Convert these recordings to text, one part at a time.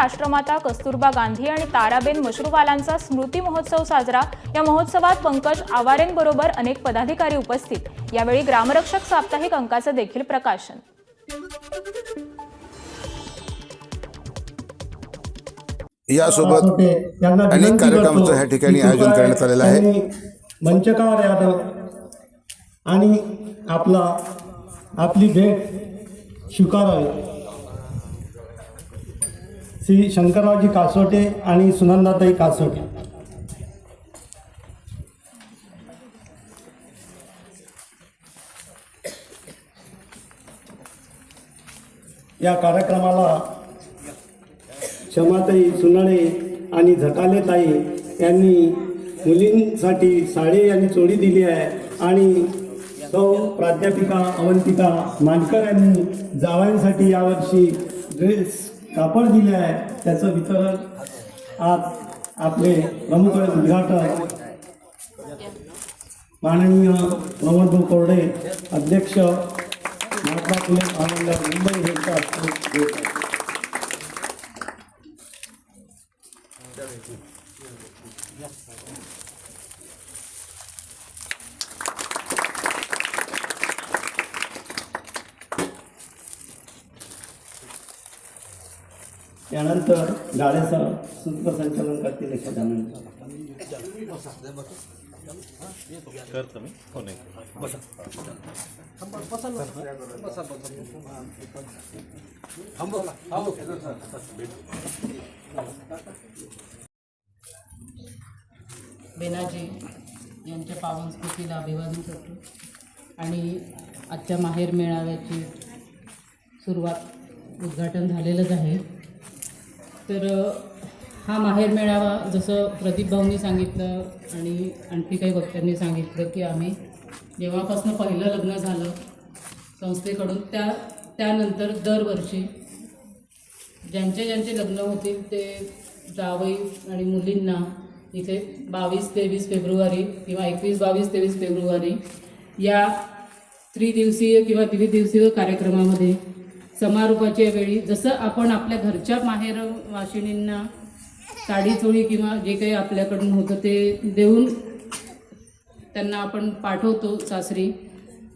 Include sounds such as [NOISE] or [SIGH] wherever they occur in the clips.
राष्ट्रमाता कस्तुरबा गांधी आणि ताराबेन मशरूवालांचा स्मृती महोत्सव साजरा. या महोत्सवात पंकज आवारेंबरोबर अनेक पदाधिकारी उपस्थित. यावेळी ग्रामरक्षक साप्ताहिक अंकाचं देखील प्रकाशन. यासोबत अनेक कार्यक्रमाचं ह्या ठिकाणी आयोजन करण्यात आलेलं आहे. मंचकावर यावं आणि आपला आपली भेट स्वीकारावी. श्री शंकररावजी कासोटे आणि सुनंदाताई कासोटे. या कार्यक्रमाला क्षमाताई सुनाळे आणि झकालेताई यांनी मुलींसाठी साडी आणि चोळी दिली आहे आणि सौ प्राध्यापिका अवंतिका मानकर यांनी जावयांसाठी यावर्षी ड्रेस कापड दिले आहे त्याचं वितरण आज आपले प्रमुख उद्घाटक माननीय प्रमोद कोरडे अध्यक्ष महात्मा फुले महामंडळ मुंबई यांच्या हस्ते त्यानंतर गाड्याचं सूत्रसंचालन करतील एखाद्या बेनाजी यांच्या पावनस्कृतीला अभिवादन करतो. आणि आजच्या माहेर मेळाव्याची सुरुवात उद्घाटन झालेलंच आहे. तर हा माहेर मेळावा जसं प्रदीप भाऊंनी सांगितलं आणि आणखी काही वक्त्यांनी सांगितलं की आम्ही जेव्हापासून पहिलं लग्न झालं संस्थेकडून त्या त्यानंतर दरवर्षी ज्यांचे ज्यांचे लग्न होतील ते जावई आणि मुलींना इथे बावीस तेवीस फेब्रुवारी किंवा एकवीस बावीस तेवीस फेब्रुवारी या त्रिदिवसीय किंवा द्विदिवसीय कार्यक्रमामध्ये समारोपाच्या वेळी जसं आपण आपल्या घरच्या माहेर वाशिणींना साडी चोळी किंवा जे काही आपल्याकडून होतं ते देऊन त्यांना आपण पाठवतो सासरी.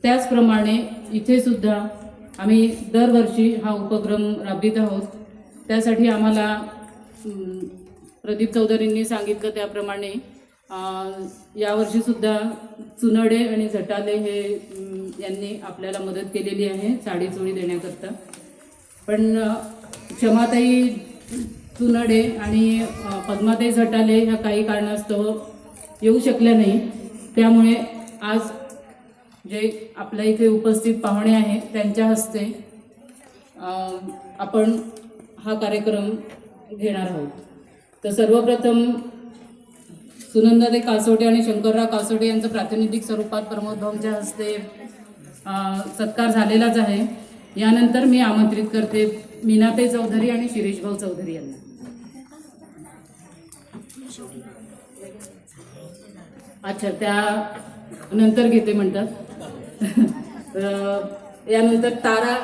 त्याचप्रमाणे इथे सुद्धा आम्ही दरवर्षी हा उपक्रम राबवित आहोत. त्यासाठी आम्हाला प्रदीप चौधरींनी सांगितलं त्याप्रमाणे यावर्षीसुद्धा चुनडे आणि झटाले हे यांनी आपल्याला मदत केलेली आहे साडी चोळी देण्याकरता. पण क्षमाताई चुनडे आणि पद्माताई झटाले ह्या काही कारणास्तव येऊ शकल्या नाही. त्यामुळे आज जे आपल्या इथे उपस्थित पाहुणे आहेत त्यांच्या हस्ते आपण हा कार्यक्रम घेणार आहोत. तर सर्वप्रथम सुनंदाताई कासोटे आणि शंकरराव कासोटे यांचं प्रातिनिधिक स्वरूपात प्रमोद भाऊंच्या हस्ते सत्कार झालेलाच आहे. यानंतर मी आमंत्रित करते मीनाताई चौधरी आणि शिरीष भाऊ चौधरी यांना. अच्छा त्या नंतर घेते म्हणतात. [LAUGHS] यानंतर तारा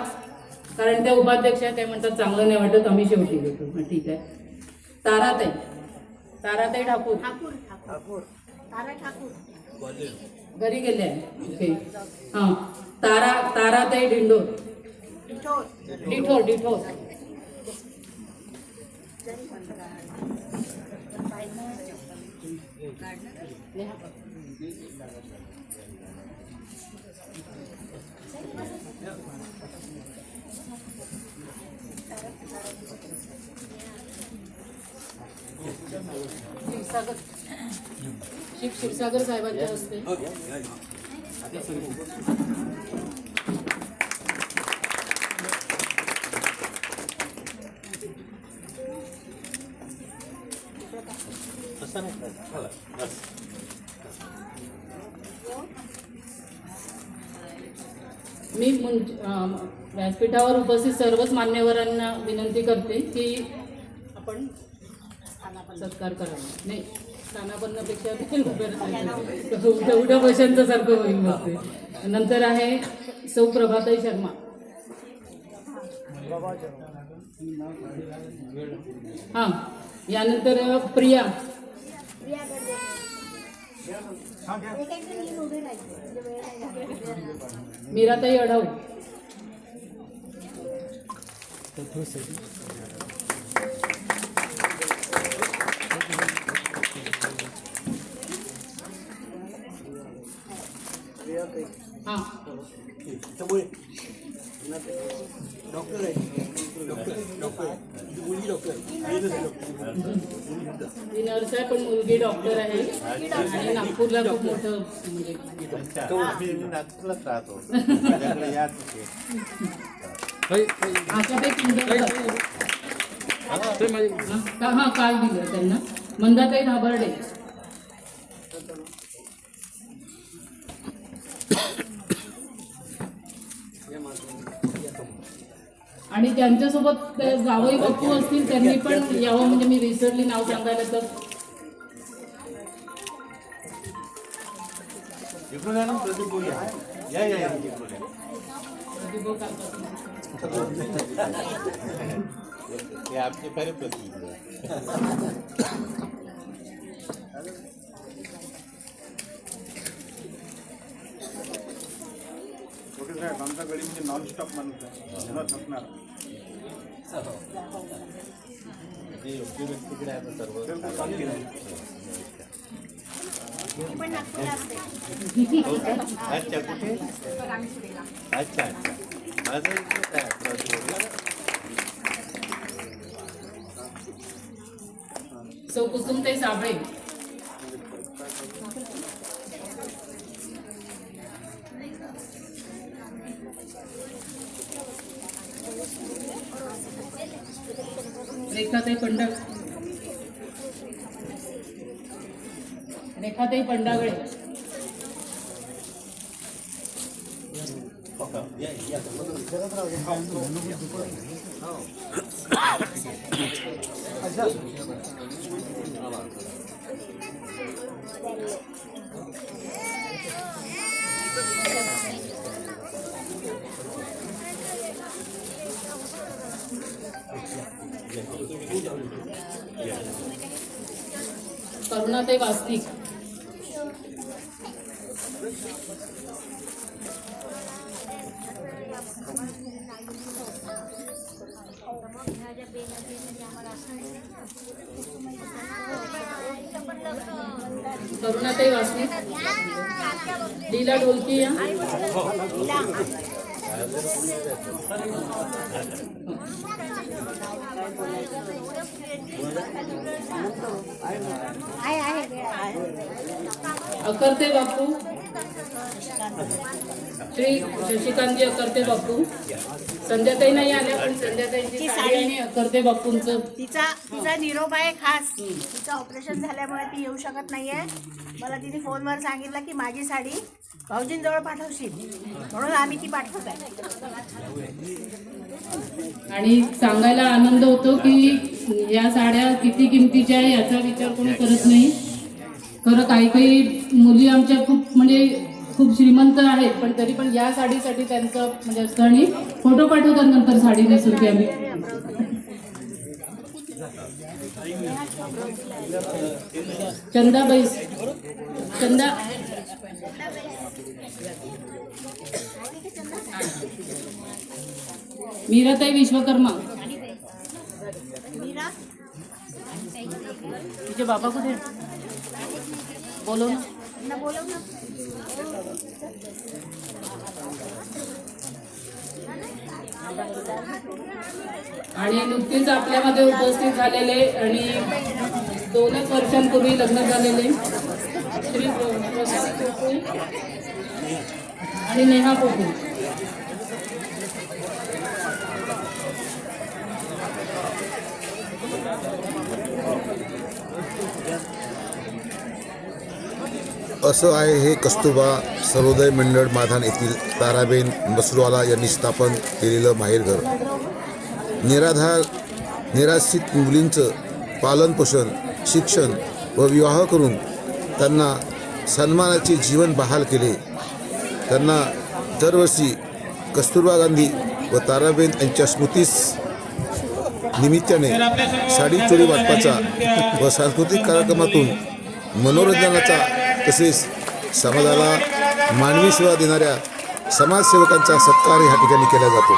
कारण त्या उपाध्यक्ष आहेत, म्हणतात चांगलं नाही वाटत आम्ही शेवटी घेतो. मग ठीक आहे. ताराताई. ताराताई ठाकूर. घरी गेले. ओके. हां. तारा ताराताई डिंडोर. डिठोर. डिठोर क्षीरसागर शिव क्षीरसागर साहेबांच्या हस्ते. मी मुं- व्यासपीठावर उपस्थित सर्वच मान्यवरांना विनंती करते की आपण सत्कार करावा. नाही. स्थानापन्नापेक्षा देखील उद्या पैशांचं सारखं होईल मग ते नंतर आहे सौ प्रभाताई शर्मा. हां यानंतर प्रिया. मीराताई अढाऊ हां ती नर्स आहे पण मुलगी डॉक्टर आहे आणि नागपूरला खूप मोठं म्हणजे आम्ही नागपूरलाच राहतो माझ्याकडे या तिथे आशाताई किंजळकर हां हां काल दिलं त्यांना मंदाताई धाबर्डे आणि त्यांच्यासोबत जावई बापू असतील त्यांनी पण यावं म्हणजे मी विसरली नाव सांगायला तर. प्रदीप या या या इकडून या. प्रतिभा काका. हे आमचे खरे प्रतिनिधी आहे. छोटे साहेब आमचा गडी म्हणजे नॉनस्टॉप माणूस आहे न थकणार जे योग्य व्यक्तीकडे आहे ना सर्व तर चांगली आहे अच्छा कुठे अच्छा अच्छा माझं इकडे काय सौ कुसुमताई साबळे. रेखाताई पंडा रेखाताई पंडागळे करुणाताई वास्तिक करुणाताई वासने. लीला ढोलकी या. अकर्ते बापू. श्री शशिकांतजी अकर्ते बापू. संध्याताई नाही आल्या पण संध्याताईची साडी अकर्ते बापूंचं. तिचा तिचा निरोप आहे खास. तिचं ऑपरेशन झाल्यामुळे ती येऊ शकत नाहीये. मला तिने फोनवर सांगितलं की माझी साडी भाऊजींजवळ पाठवशील. म्हणून आम्ही ती पाठवत आहे. आणि सांगायला आनंद होतो की या साड्या किती किमतीच्या आहे याचा विचार कोणी करत नाही. खरं काही काही मुली आमच्या खूप म्हणजे खूप श्रीमंत आहेत पण तरी पण या साडीसाठी त्यांचं म्हणजे असतं आणि फोटो पाठवतात नंतर साडी नेसून की आम्ही. चंदाबाई चंदा. मीराताई विश्वकर्मा. मीरा? तिचे बाबा कुठे बोलव ना बोलव ना. आणि नुकतीच आपल्यामध्ये उपस्थित झालेले आणि दोनच वर्षांपूर्वी लग्न झालेले श्री आणि नेहा पोपू असं आहे हे कस्तुबा सर्वोदय मंडळ माधान येथील ताराबेन मसरूवाला यांनी स्थापन केलेलं माहेरघर निराधार निराश्रित मुलींचं पालनपोषण शिक्षण व विवाह करून त्यांना सन्मानाचे जीवन बहाल केले. त्यांना दरवर्षी कस्तुरबा गांधी व ताराबेन यांच्या स्मृतीस निमित्ताने साडी चोरी वाटपाचा व सांस्कृतिक कार्यक्रमातून मनोरंजनाचा तसेच समाजाला मानवी सेवा देणाऱ्या समाजसेवकांचा सत्कार ह्या ठिकाणी केला जातो.